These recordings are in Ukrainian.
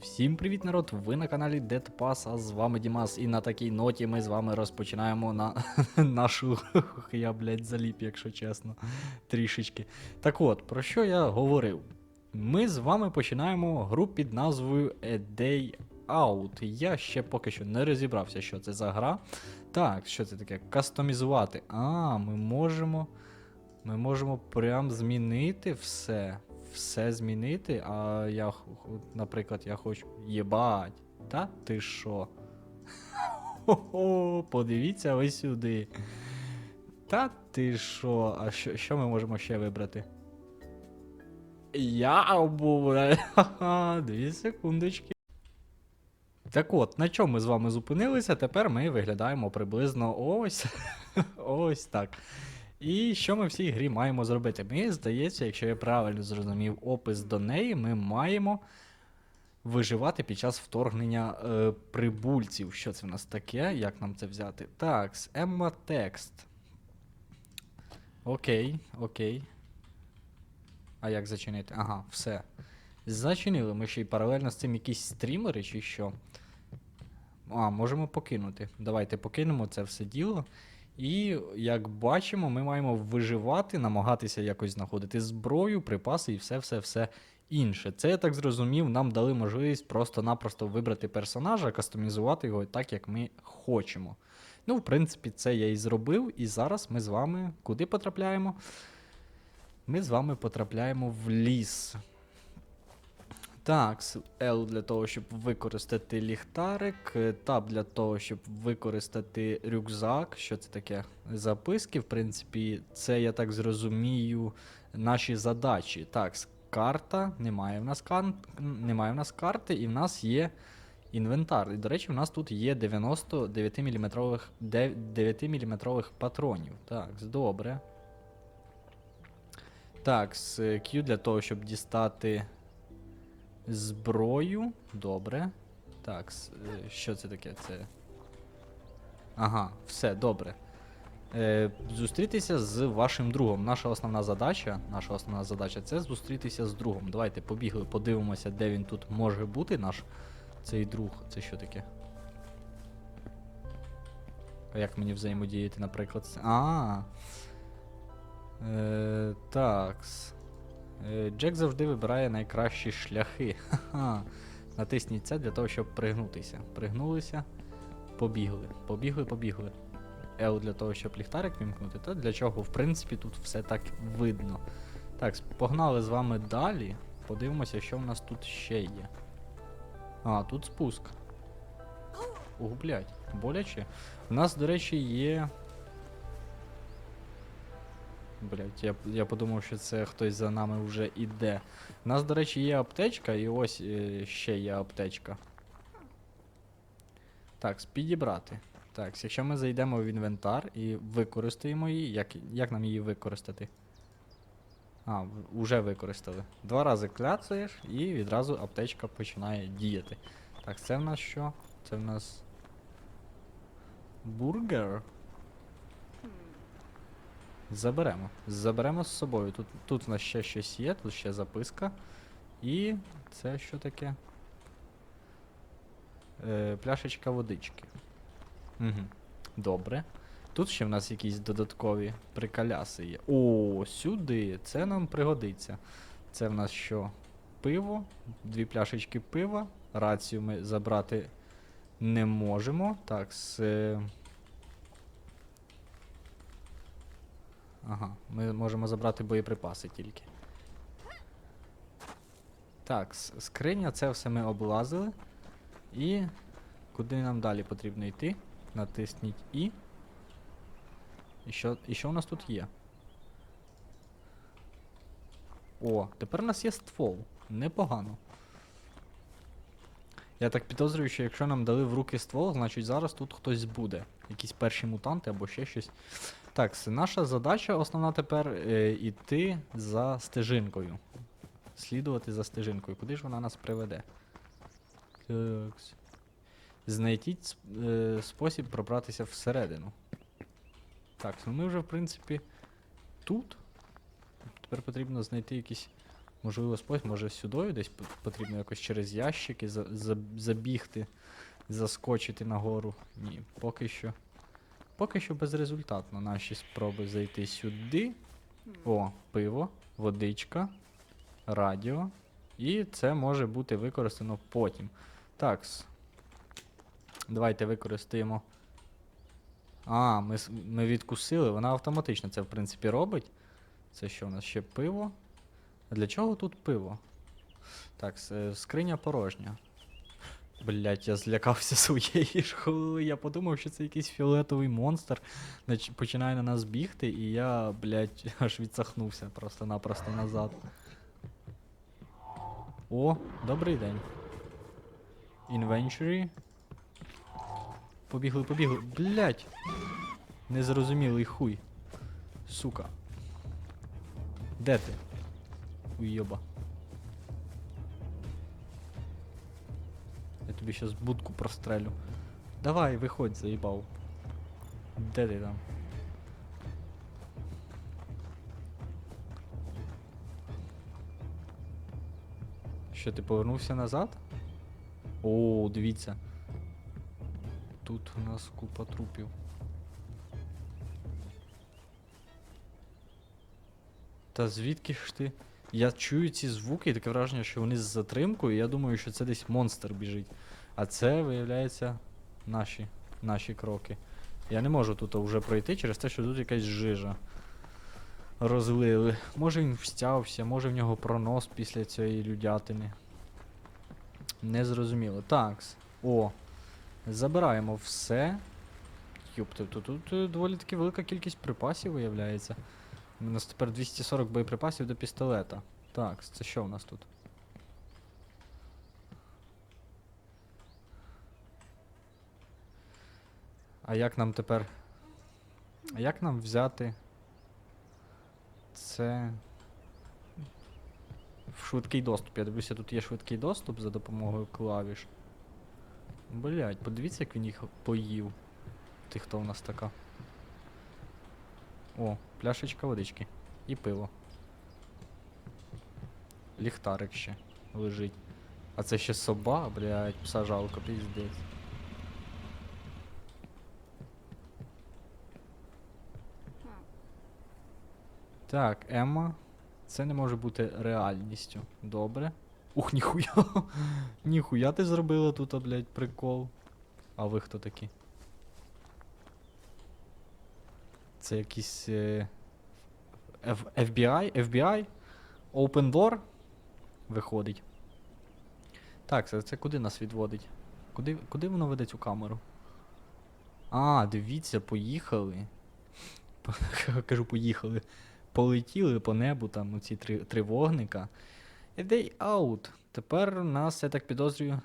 Всім привіт, народ! Ви на каналі Dead Pass, а з вами Дімас. І на такій ноті ми з вами розпочинаємо на нашу. Я, блядь, заліп, якщо чесно. Трішечки. Так от, про що я говорив? Ми з вами починаємо гру під назвою A Day Out. Я ще поки що не розібрався, що це за гра. Так, що це таке? Кастомізувати. А, ми можемо. Ми можемо прям змінити все. Все змінити, а я, наприклад, я хочу. Єбать. Та ти що? Хо-хо, подивіться ви сюди. Та ти що? А що, що ми можемо ще вибрати? Я був. Дві секундочки. Так от, на чому ми з вами зупинилися? Тепер ми виглядаємо приблизно ось. ось так. І що ми в цій грі маємо зробити? Мені здається, якщо я правильно зрозумів опис до неї, ми маємо виживати під час вторгнення е, прибульців. Що це в нас таке? Як нам це взяти? Так, Емма текст. Окей, окей. А як зачинити? Ага, все. Зачинили ми ще й паралельно з цим якісь стрімери чи що. А, можемо покинути. Давайте покинемо це все діло. І як бачимо, ми маємо виживати, намагатися якось знаходити зброю, припаси і все-все-все інше. Це я так зрозумів, нам дали можливість просто-напросто вибрати персонажа, кастомізувати його так, як ми хочемо. Ну, в принципі, це я і зробив, і зараз ми з вами куди потрапляємо? Ми з вами потрапляємо в ліс. Так, L для того, щоб використати ліхтарик, е, Tab для того, щоб використати рюкзак. Що це таке? Записки, в принципі, це, я так зрозумію, наші задачі. Так, карта, немає в нас, кан... немає в нас карти, і в нас є інвентар. І, до речі, в нас тут є 99 мм 9 мм патронів. Так, добре. Так, Q для того, щоб дістати зброю. Добре. Так, е, що це таке? Це. Ага, все, добре. Е, зустрітися з вашим другом. Наша основна задача, наша основна задача це зустрітися з другом. Давайте побігли, подивимося, де він тут може бути, наш цей друг. Це що таке? А як мені взаємодіяти, наприклад? з- А. Е, такс. Е, Джек завжди вибирає найкращі шляхи. Ха-ха. Натисніть це для того, щоб пригнутися. Пригнулися, побігли. Побігли, побігли. L для того, щоб ліхтарик вімкнути, та для чого, в принципі, тут все так видно. Так, погнали з вами далі. Подивимося, що в нас тут ще є. А, тут спуск. Блядь, боляче. У нас, до речі, є. Блять, я, я подумав, що це хтось за нами вже іде. У нас, до речі, є аптечка, і ось е, ще є аптечка. Так, підібрати. Так, якщо ми зайдемо в інвентар і використаємо її, як, як нам її використати? А, в- уже використали. Два рази кляцаєш і відразу аптечка починає діяти. Так, це в нас що? Це в нас. Бургер. Заберемо. Заберемо з собою. Тут, тут у нас ще щось є, тут ще записка. І це що таке? Е, пляшечка водички. Угу. Добре. Тут ще в нас якісь додаткові приколяси є. О, сюди. Це нам пригодиться. Це в нас що? Пиво, дві пляшечки пива. Рацію ми забрати не можемо. Так, з. Ага, ми можемо забрати боєприпаси тільки. Так, скриня, це все ми облазили. І куди нам далі потрібно йти? Натисніть І. І що, і що у нас тут є? О, тепер у нас є ствол. Непогано. Я так підозрюю, що якщо нам дали в руки ствол, значить зараз тут хтось буде. Якісь перші мутанти або ще щось. Так, наша задача основна тепер е, іти за стежинкою. Слідувати за стежинкою. Куди ж вона нас приведе? Такс. Знайдіть е, спосіб пробратися всередину. Так, ну ми вже, в принципі, тут. Тепер потрібно знайти якісь Можливо, спось, може сюди десь потрібно якось через ящики за, за, забігти, заскочити нагору. Ні, поки що. Поки що безрезультатно наші спроби зайти сюди. О, пиво, водичка, радіо. І це може бути використано потім. Так. Давайте використаємо. А, ми, ми відкусили, вона автоматично це, в принципі, робить. Це що у нас ще пиво? Для чого тут пиво? Так, е, скриня порожня. Блять, я злякався своєї школи. Я подумав, що це якийсь фіолетовий монстр починає на нас бігти, і я, блять, аж відсахнувся просто-напросто назад. О, добрий день. Inventory. Побігли, побігли. Блять. Незрозумілий хуй. Сука. Де ти? Уйоба. Я тобі щас будку прострелю. Давай, виходь, заїбав. Де ти там? Що, ти повернувся назад? О, дивіться. Тут у нас купа трупів. Та звідки ж ти? Я чую ці звуки, і таке враження, що вони з затримкою, і я думаю, що це десь монстр біжить. А це, виявляється, наші, наші кроки. Я не можу тут вже пройти через те, що тут якась жижа. Розлили. Може він встявся, може в нього пронос після цієї людятини. Незрозуміло. Такс. О. Забираємо все. Юпте, тут, тут доволі таки велика кількість припасів виявляється. У нас тепер 240 боєприпасів до пістолета. Так, це що в нас тут? А як нам тепер. А як нам взяти це в швидкий доступ? Я дивлюся, тут є швидкий доступ за допомогою клавіш. Блять, подивіться, як він їх поїв. Ти хто в нас така? О, пляшечка водички. І пиво. Ліхтарик ще лежить. А це ще соба, блядь, пса жалко, піздець. Так, Емма. Це не може бути реальністю. Добре. Ух, ніхуя. ніхуя ти зробила тут, блядь, прикол. А ви хто такі? Це якийсь. Е... FBI? FBI? Open Door? Виходить. Так, це, це куди нас відводить? Куди, куди воно веде цю камеру? А, дивіться, поїхали. Кажу, поїхали. Полетіли по небу там оці три, три вогника. Day out. Тепер у нас, я так підозрюю,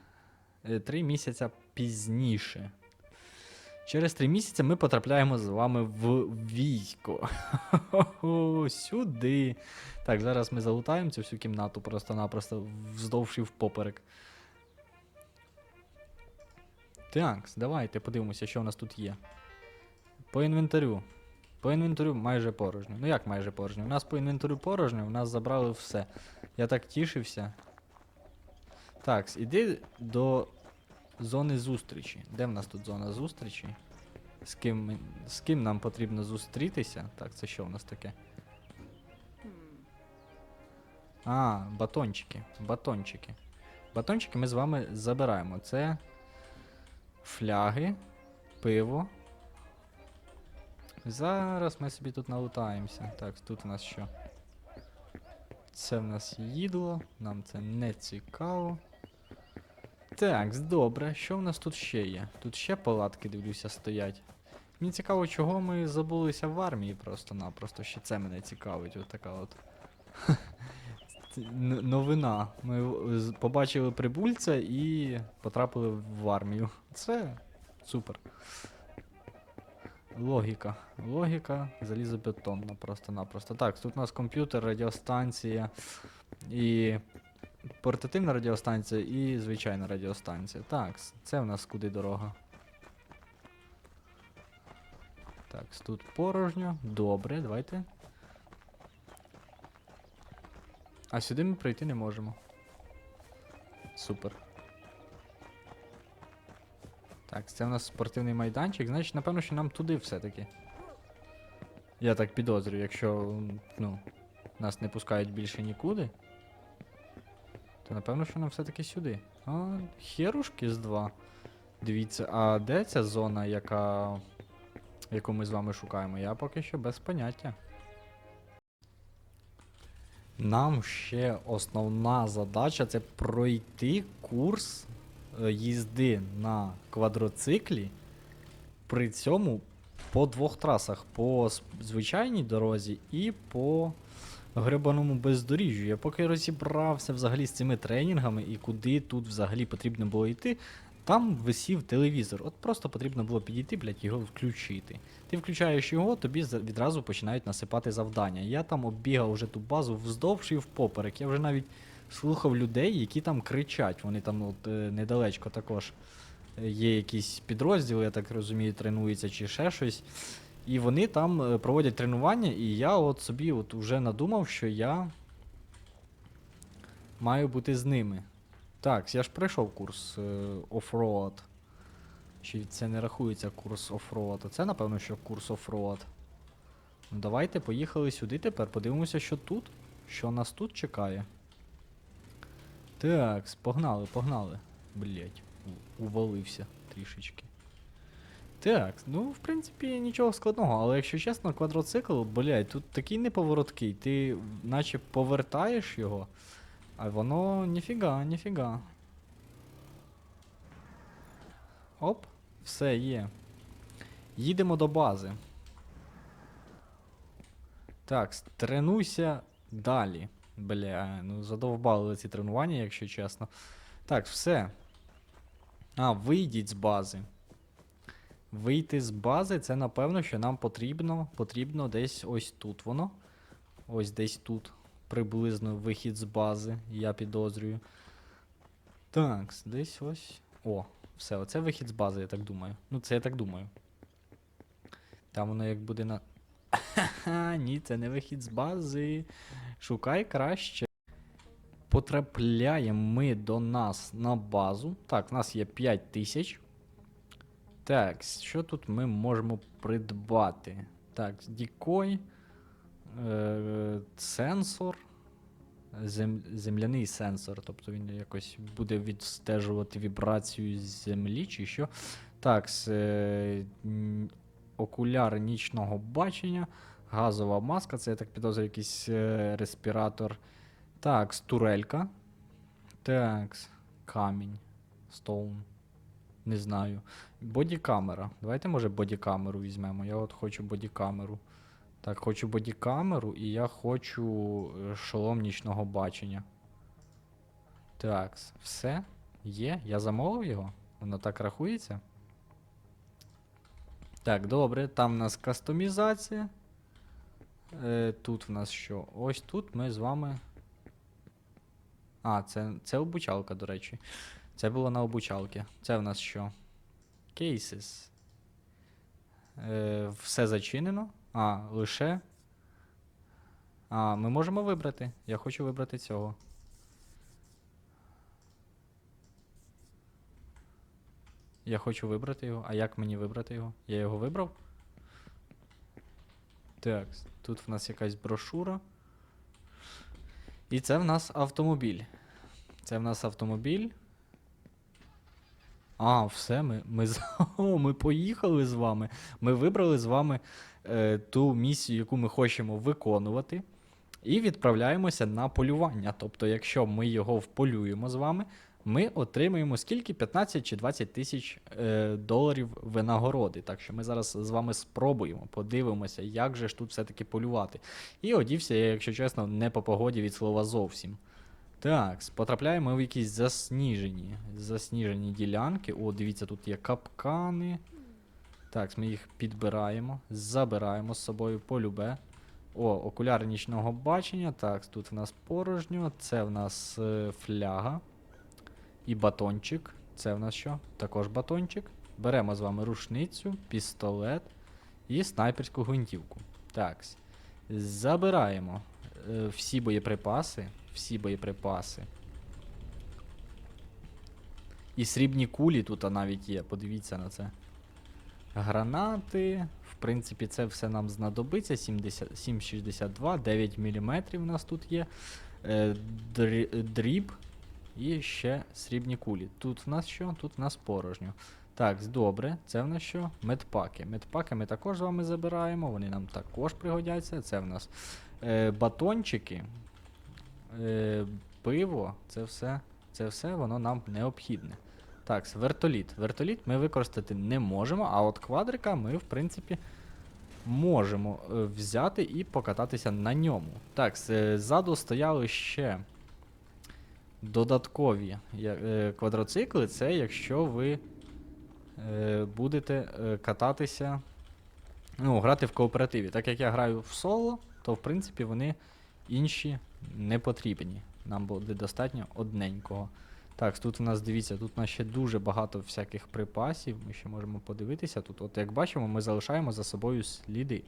е, три місяця пізніше. Через три місяці ми потрапляємо з вами в військо. Сюди. Так, зараз ми залутаємо цю всю кімнату просто-напросто вздовж і впоперек. Так, давайте подивимося, що у нас тут є. По інвентарю. По інвентарю майже порожньо. Ну як майже порожньо? У нас по інвентарю порожньо, у нас забрали все. Я так тішився. Так, іди до зони зустрічі. Де в нас тут зона зустрічі? З ким, ми- з ким нам потрібно зустрітися? Так, це що у нас таке? А, батончики. Батончики. Батончики ми з вами забираємо. Це фляги, пиво. Зараз ми собі тут налутаємося. Так, тут у нас що? Це в нас їдло, нам це не цікаво. Так, добре, що в нас тут ще є? Тут ще палатки, дивлюся, стоять. Мені цікаво, чого ми забулися в армії просто-напросто. Ще це мене цікавить, от така от. Новина. Ми побачили прибульця і потрапили в армію. Це супер. Логіка. Логіка залізобетонна просто-напросто. Так, тут у нас комп'ютер, радіостанція і портативна радіостанція і звичайна радіостанція. Так, це в нас куди дорога. Так, тут порожньо. Добре, давайте. А сюди ми пройти не можемо. Супер. Так, це в нас спортивний майданчик, значить, напевно, що нам туди все-таки. Я так підозрюю, якщо ну, нас не пускають більше нікуди. То напевно, що нам все-таки сюди. А, херушки з два. Дивіться, а де ця зона, яка. яку ми з вами шукаємо? Я поки що без поняття. Нам ще основна задача це пройти курс е, їзди на квадроциклі. При цьому по двох трасах: по звичайній дорозі і по гребаному бездоріжжю. Я поки розібрався взагалі з цими тренінгами і куди тут взагалі потрібно було йти. Там висів телевізор. От просто потрібно було підійти, блядь, його включити. Ти включаєш його, тобі відразу починають насипати завдання. Я там оббігав вже ту базу вздовж і впоперек. Я вже навіть слухав людей, які там кричать. Вони там от, е, недалечко також е, є якісь підрозділи, я так розумію, тренуються чи ще щось. І вони там е, проводять тренування, і я от собі от вже надумав, що я маю бути з ними. Так, я ж пройшов курс е, оффроад. Чи це не рахується курс оффроад? А це, напевно, що курс оффроад. Ну, давайте поїхали сюди тепер. Подивимося, що тут. Що нас тут чекає. Так, погнали, погнали. Блять, увалився трішечки. Так, ну, в принципі, нічого складного, але якщо чесно, квадроцикл, блять, тут такий неповороткий. Ти наче повертаєш його, а воно ніфіга, ніфіга. Оп, все є. Їдемо до бази. Так, тренуйся далі. Бля, ну задовбали ці тренування, якщо чесно. Так, все. А, вийдіть з бази. Вийти з бази, це напевно, що нам потрібно. Потрібно десь ось тут воно. Ось десь тут. Приблизно вихід з бази, я підозрюю. Так, десь ось. О, все, оце вихід з бази, я так думаю. Ну, це я так думаю. Там воно як буде на. Ні, це не вихід з бази. Шукай краще. Потрапляємо ми до нас на базу. Так, в нас є 5 тисяч. Так, що тут ми можемо придбати? Так, дікой, е, сенсор, зем, земляний сенсор, тобто він якось буде відстежувати вібрацію з землі чи що. Так, е, окуляр нічного бачення, газова маска, це я так підозрюю, якийсь е, респіратор. Так, турелька. Так, камінь. Стоун. Не знаю. Бодікамера. Давайте, може, бодікамеру візьмемо. Я от хочу бодікамеру. Так, хочу бодікамеру і я хочу е, шолом нічного бачення. Так, все. Є. Я замовив його. Воно так рахується. Так, добре. Там у нас кастомізація. Е, тут в нас що? Ось тут ми з вами. А, це, це обучалка, до речі. Це було на обучалки. Це в нас що? Cases. Е, все зачинено. А, лише. А, ми можемо вибрати. Я хочу вибрати цього. Я хочу вибрати його. А як мені вибрати його? Я його вибрав? Так, тут в нас якась брошура. І це в нас автомобіль. Це в нас автомобіль. А, все, ми, ми, О, ми поїхали з вами. Ми вибрали з вами е, ту місію, яку ми хочемо виконувати. І відправляємося на полювання. Тобто, якщо ми його вполюємо з вами, ми отримаємо скільки? 15 чи 20 тисяч е, доларів винагороди. Так що ми зараз з вами спробуємо, подивимося, як же ж тут все-таки полювати. І одівся я, якщо чесно, не по погоді від слова зовсім. Так, потрапляємо в якісь засніжені, засніжені ділянки. О, дивіться, тут є капкани. Так, ми їх підбираємо, забираємо з собою полюбе. О, окуляри нічного бачення. Так, тут в нас порожньо. Це в нас е, фляга. І батончик. Це в нас що? Також батончик. Беремо з вами рушницю, пістолет і снайперську гвинтівку. Так. Забираємо е, всі боєприпаси. Всі боєприпаси. І срібні кулі тут навіть є, подивіться на це. Гранати. В принципі, це все нам знадобиться. 7,62, 9 мм у нас тут є. Е, дріб і ще срібні кулі. Тут в нас що? Тут в нас порожньо. Так, добре. Це в нас що? Медпаки. Медпаки ми також з вами забираємо, вони нам також пригодяться. Це в нас е, батончики, е, пиво, це все, це все воно нам необхідне. Так, вертоліт. Вертоліт ми використати не можемо, а от квадрика ми, в принципі, можемо е, взяти і покататися на ньому. Так, е, ззаду стояли ще додаткові е, квадроцикли. Це якщо ви будете кататися, ну, грати в кооперативі. Так як я граю в соло, то в принципі вони інші не потрібні. Нам буде достатньо одненького. Так, тут у нас дивіться, тут у нас ще дуже багато всяких припасів. Ми ще можемо подивитися. Тут, от як бачимо, ми залишаємо за собою сліди.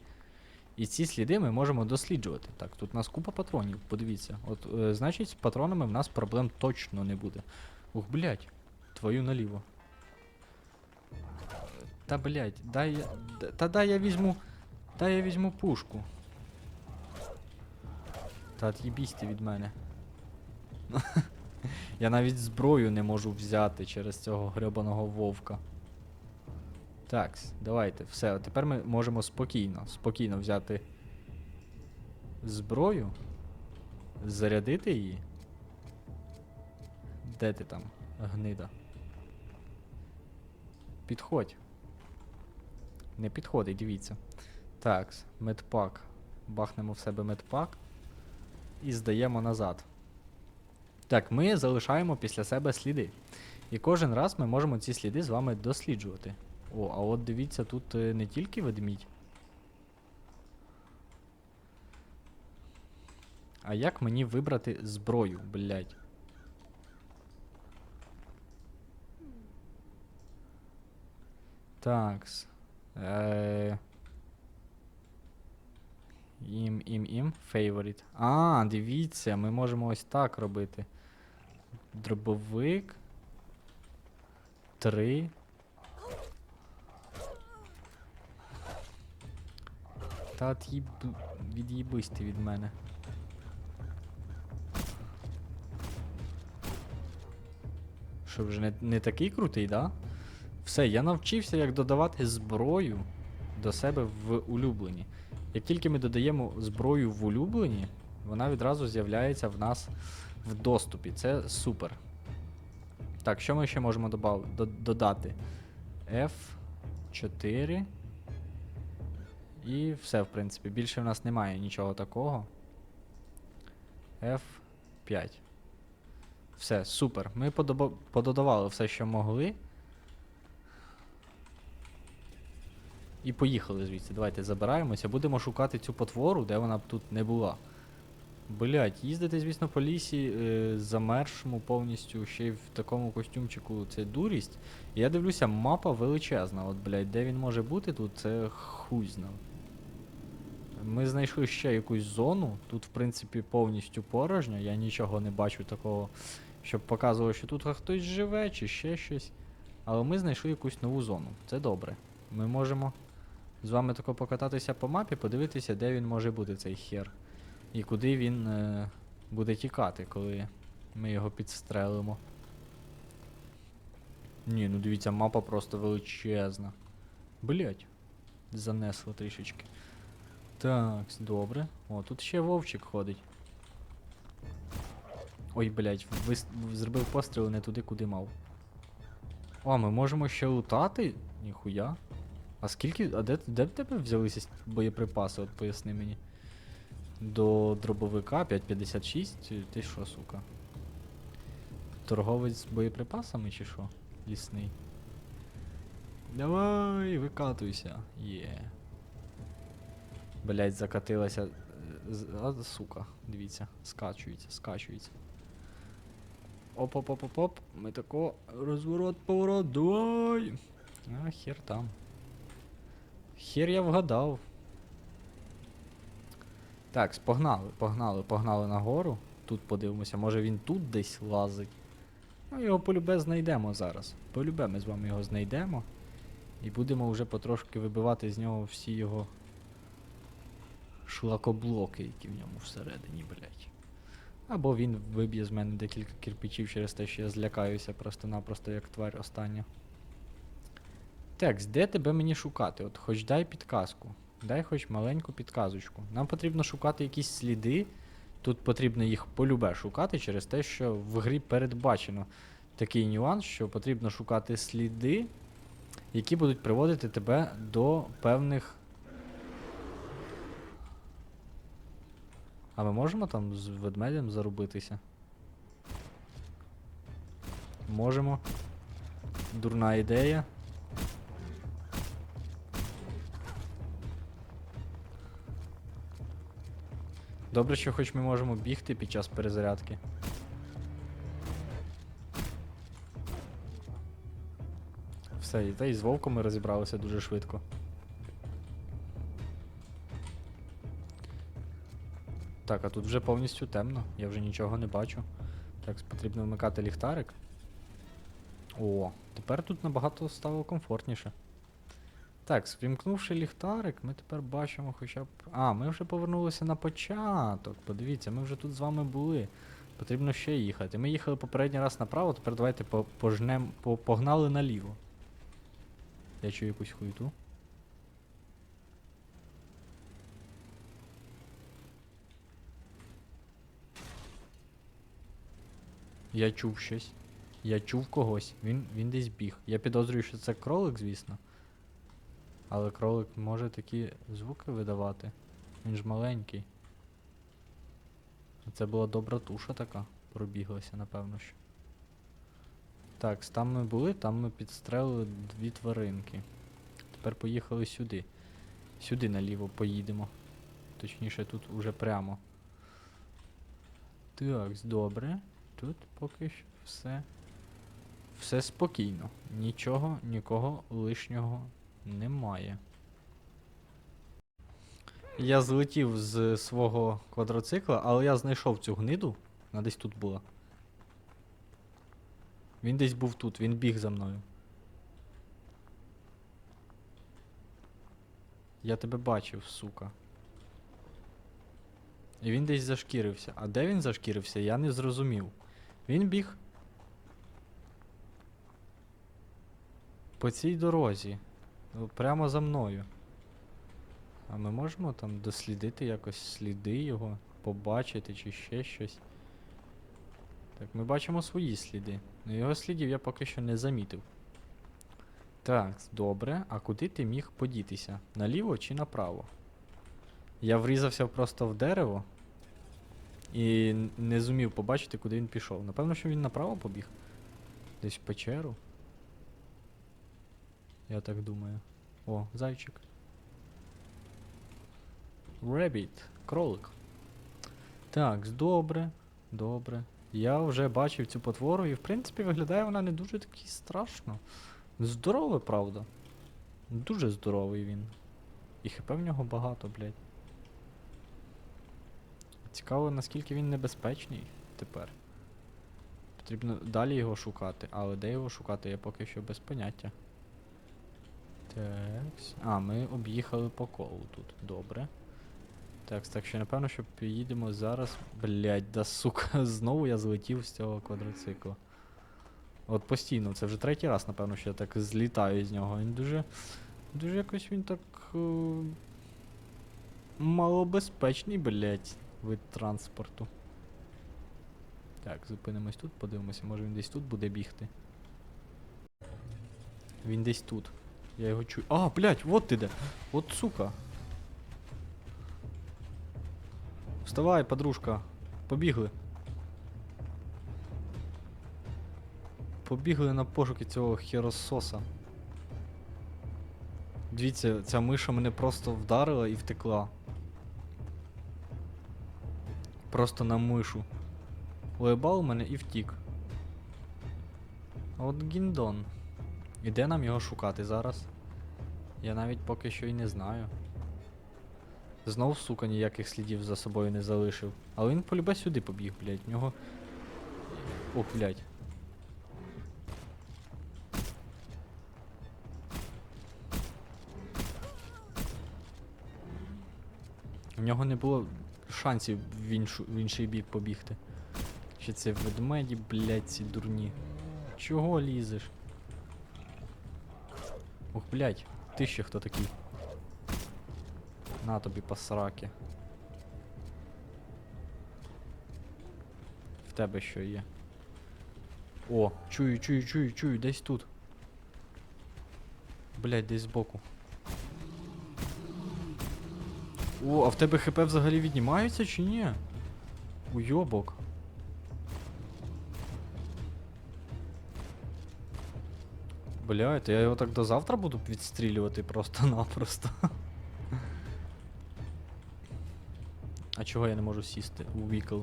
І ці сліди ми можемо досліджувати. Так, тут у нас купа патронів, подивіться. От, е, значить, з патронами в нас проблем точно не буде. Ух, блядь, твою наліво. Та блядь, дай я. Та дай я візьму. Дай я візьму пушку. Та от'їбісь ти від мене. Я навіть зброю не можу взяти через цього гребаного вовка. Так, давайте, все. Тепер ми можемо спокійно, спокійно взяти зброю, зарядити її. Де ти там, гнида? Підходь. Не підходить, дивіться. Так, медпак. Бахнемо в себе медпак і здаємо назад. Так, ми залишаємо після себе сліди. І кожен раз ми можемо ці сліди з вами досліджувати. О, а от дивіться, тут е, не тільки ведмідь. А як мені вибрати зброю, блядь? Такс. Е... Ім, ім, ім. Favorite. А, дивіться, ми можемо ось так робити. Дробовик. Три. Та от'їб... від'їбись ти від мене. Що вже не, не такий крутий, да? Все, я навчився, як додавати зброю до себе в улюблені. Як тільки ми додаємо зброю в улюблені, вона відразу з'являється в нас в доступі. Це супер. Так, що ми ще можемо добав... додати? F4. І все, в принципі. Більше в нас немає нічого такого. F5. Все, супер. Ми пододавали все, що могли. І поїхали звідси. Давайте забираємося. Будемо шукати цю потвору, де вона б тут не була. Блять, їздити, звісно, по лісі е, замершому повністю, ще й в такому костюмчику це дурість. Я дивлюся, мапа величезна. От, блять, де він може бути тут, це хуй. Ми знайшли ще якусь зону. Тут, в принципі, повністю порожньо. Я нічого не бачу такого, щоб показувало, що тут хтось живе чи ще щось. Але ми знайшли якусь нову зону. Це добре. Ми можемо з вами тако покататися по мапі, подивитися, де він може бути, цей хер. І куди він е, буде тікати, коли ми його підстрелимо. Ні, ну дивіться, мапа просто величезна. Блять, занесло трішечки. Так, добре. О, тут ще вовчик ходить. Ой, блять, вис... зробив постріл не туди, куди мав. О, ми можемо ще лутати? Ніхуя. А скільки. А де, де в тебе взялися боєприпаси, от поясни мені. До дробовика 5.56? Ти що, сука? Торговець з боєприпасами чи що? Лісний. Давай, викатуйся. Є. Блять, закатилася. е, А, сука, дивіться, скачується, скачується. Оп-оп-оп-оп-оп. Ми тако. Розворот, поворот, давай. А, хер там. Хер я вгадав. Так, погнали, погнали, погнали нагору. тут подивимося. Може він тут десь лазить. Ну, його полюбе знайдемо зараз. Полюбе ми з вами його знайдемо. І будемо вже потрошки вибивати з нього всі його шлакоблоки, які в ньому всередині, блять. Або він виб'є з мене декілька кирпичів через те, що я злякаюся просто-напросто як тварь остання. Текс, де тебе мені шукати? От хоч дай підказку. Дай хоч маленьку підказочку. Нам потрібно шукати якісь сліди. Тут потрібно їх полюбе шукати через те, що в грі передбачено такий нюанс, що потрібно шукати сліди, які будуть приводити тебе до певних. А ми можемо там з ведмедем зарубитися? Можемо. Дурна ідея. Добре, що хоч ми можемо бігти під час перезарядки. Все, і та і з вовком ми розібралися дуже швидко. Так, а тут вже повністю темно, я вже нічого не бачу. Так, потрібно вмикати ліхтарик. О, тепер тут набагато стало комфортніше. Так, ввімкнувши ліхтарик, ми тепер бачимо хоча б. А, ми вже повернулися на початок. Подивіться, ми вже тут з вами були. Потрібно ще їхати. Ми їхали попередній раз направо, тепер давайте по пожнем, по погнали наліво. Я чую якусь хуйту. Я чув щось. Я чув когось. Він, він десь біг. Я підозрюю, що це кролик, звісно. Але кролик може такі звуки видавати. Він ж маленький. Це була добра туша така. Пробіглася, напевно що. Так, там ми були, там ми підстрелили дві тваринки. Тепер поїхали сюди. Сюди наліво поїдемо. Точніше, тут уже прямо. Так, добре. Тут поки що все. Все спокійно. Нічого, нікого лишнього немає. Я злетів з свого квадроцикла, але я знайшов цю гниду. Вона десь тут була. Він десь був тут, він біг за мною. Я тебе бачив, сука. І він десь зашкірився. А де він зашкірився, я не зрозумів. Він біг. По цій дорозі. Ну, Прямо за мною. А ми можемо там дослідити якось сліди його, побачити чи ще щось. Так, ми бачимо свої сліди. Ну його слідів я поки що не замітив. Так, добре. А куди ти міг подітися? Наліво чи направо? Я врізався просто в дерево і не зумів побачити, куди він пішов. Напевно, що він направо побіг. Десь в печеру. Я так думаю. О, зайчик. Rabbit, кролик. Так, добре, добре. Я вже бачив цю потвору, і в принципі виглядає вона не дуже таки страшно. Здоровий, правда. Дуже здоровий він. І хп в нього багато, блядь. Цікаво, наскільки він небезпечний тепер. Потрібно далі його шукати, але де його шукати, я поки що без поняття. Так. А, ми об'їхали по колу тут. Добре. Так, так що напевно, що поїдемо зараз. Блять, да сука, знову я злетів з цього квадроцикла. От постійно, це вже третій раз, напевно, що я так злітаю з нього. Він дуже. Дуже якось він так. Е, малобезпечний, блять, вид транспорту. Так, зупинимось тут, подивимося, може він десь тут буде бігти. Він десь тут. Я його чую. А, блядь, вот ти де. От сука. Вставай, подружка. Побігли. Побігли на пошуки цього херососа. Дивіться, ця миша мене просто вдарила і втекла. Просто на мишу. Уебал мене і втік. От гіндон. І де нам його шукати зараз? Я навіть поки що і не знаю. Знов, сука, ніяких слідів за собою не залишив. Але він полюбе сюди побіг, блядь. В нього. Ох, блядь. У нього не було шансів в, іншу, в інший бік побігти. Чи це ведмеді, блядь, ці дурні. Чого лізеш? Ух, блядь, ти ще хто такий? На тобі посраки. В тебе що є? О, чую, чую, чую, чую, десь тут. Блядь, десь збоку. О, а в тебе хп взагалі віднімаються чи ні? Уйобок. Бля, то я його так до завтра буду відстрілювати просто-напросто. А чого я не можу сісти у вікл?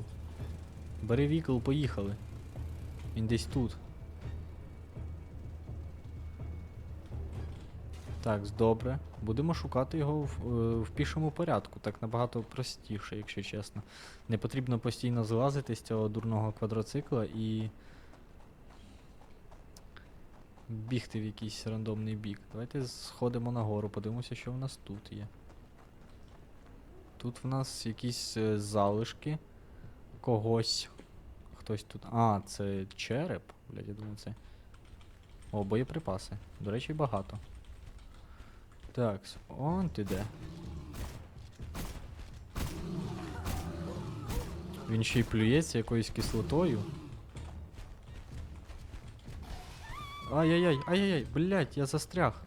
Бери вікл, поїхали. Він десь тут. Так, добре. Будемо шукати його в, е, в пішому порядку. Так набагато простіше, якщо чесно. Не потрібно постійно злазити з цього дурного квадроцикла і. Бігти в якийсь рандомний бік. Давайте сходимо нагору, подивимося, що в нас тут є. Тут в нас якісь е, залишки когось. Хтось тут. А, це череп. Блядь, я думаю, це. О, боєприпаси. До речі, багато. Так, он ти де. Він ще й плюється якоюсь кислотою. Ай-яй-яй, ай-яй-яй, блять, я застряг.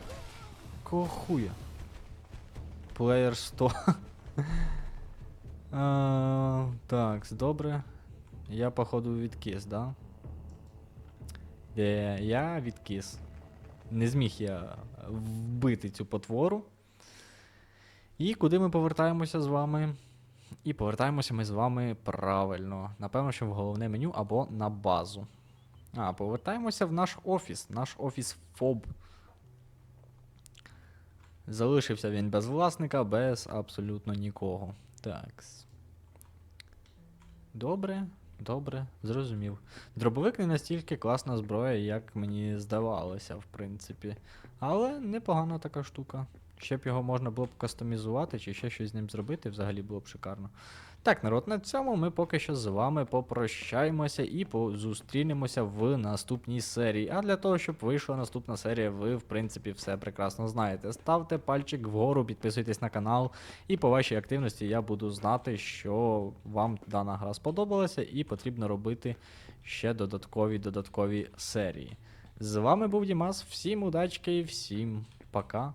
Кого хуя? Плеєр 100. а, так, добре. Я походу відкис, да? Е, я відкис. Не зміг я вбити цю потвору. І куди ми повертаємося з вами? І повертаємося ми з вами правильно. Напевно, що в головне меню або на базу. А, повертаємося в наш офіс. Наш офіс ФОБ. Залишився він без власника, без абсолютно нікого. Так. Добре, добре, зрозумів. Дробовик не настільки класна зброя, як мені здавалося, в принципі. Але непогана така штука. Ще б його можна було б кастомізувати, чи ще щось з ним зробити, взагалі було б шикарно. Так, народ, на цьому ми поки що з вами попрощаємося і зустрінемося в наступній серії. А для того, щоб вийшла наступна серія, ви, в принципі, все прекрасно знаєте. Ставте пальчик вгору, підписуйтесь на канал, і по вашій активності я буду знати, що вам дана гра сподобалася, і потрібно робити ще додаткові додаткові серії. З вами був Дімас, всім удачки, і всім пока.